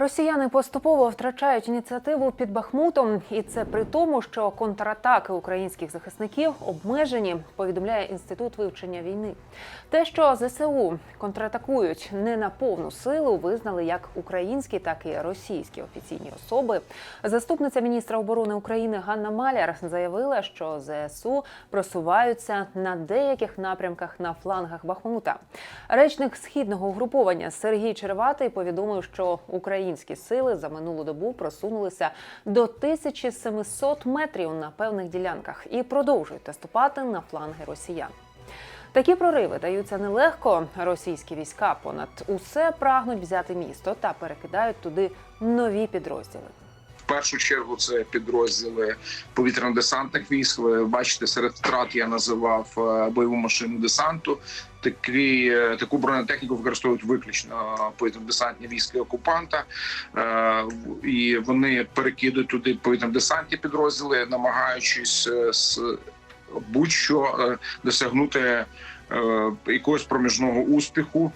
Росіяни поступово втрачають ініціативу під Бахмутом, і це при тому, що контратаки українських захисників обмежені. Повідомляє інститут вивчення війни. Те, що ЗСУ контратакують не на повну силу, визнали як українські, так і російські офіційні особи. Заступниця міністра оборони України Ганна Маляр заявила, що ЗСУ просуваються на деяких напрямках на флангах Бахмута. Речник східного угруповання Сергій Череватий повідомив, що українські сили за минулу добу просунулися до 1700 метрів на певних ділянках і продовжують наступати на фланги росіян. Такі прориви даються нелегко. Російські війська понад усе прагнуть взяти місто та перекидають туди нові підрозділи. Першу чергу це підрозділи повітряно-десантних військ. Ви бачите, серед втрат я називав е, бойову машину десанту. Такі, е, таку бронетехніку використовують виключно повітряно-десантні війська окупанта, Е, і вони перекидують туди повітряно-десантні підрозділи, намагаючись з будь-що досягнути якогось проміжного успіху.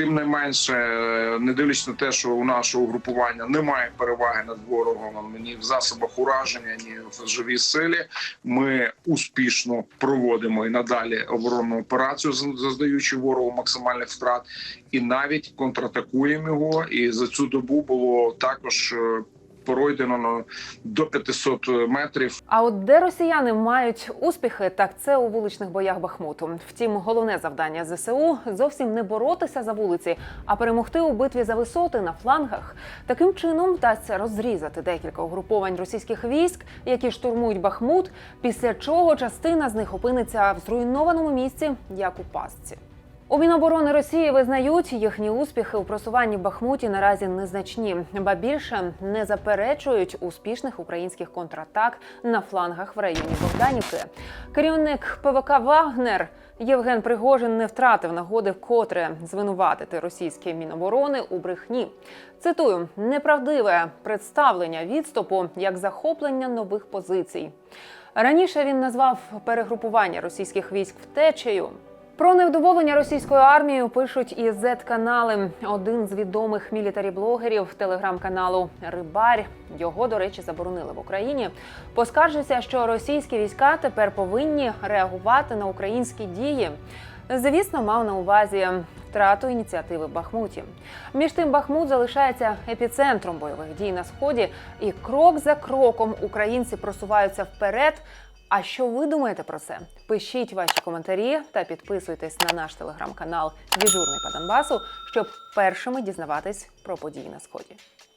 Тим не менше, е, не дивлячись на те, що у нашого групування немає переваги над ворогом ні в засобах ураження, ні в живій силі. Ми успішно проводимо і надалі оборонну операцію, заздаючи ворогу максимальних втрат, і навіть контратакуємо його. І за цю добу було також е, пройдено ну, до 500 метрів А от де росіяни мають успіхи, так це у вуличних боях Бахмуту. Втім, головне завдання ЗСУ зовсім не боротися за вулиці, а перемогти у битві за висоти на флангах. Таким чином вдасться розрізати декілька угруповань російських військ, які штурмують Бахмут. Після чого частина з них опиниться в зруйнованому місці, як у пастці. У Міноборони Росії визнають, їхні успіхи у просуванні Бахмуті наразі незначні, ба більше не заперечують успішних українських контратак на флангах в районі Богданівки. Керівник ПВК Вагнер Євген Пригожин не втратив нагоди вкотре звинуватити російське міноборони у брехні. Цитую неправдиве представлення відступу як захоплення нових позицій. Раніше він назвав перегрупування російських військ втечею. Про невдоволення російською армією пишуть і Z-канали. Один з відомих мілітарі-блогерів телеграм-каналу Рибарь його, до речі, заборонили в Україні. Поскаржився, що російські війська тепер повинні реагувати на українські дії. Звісно, мав на увазі втрату ініціативи Бахмуті. Між тим, Бахмут залишається епіцентром бойових дій на сході, і крок за кроком українці просуваються вперед. А що ви думаєте про це? Пишіть ваші коментарі та підписуйтесь на наш телеграм-канал Діжурний по Донбасу, щоб першими дізнаватись про події на сході.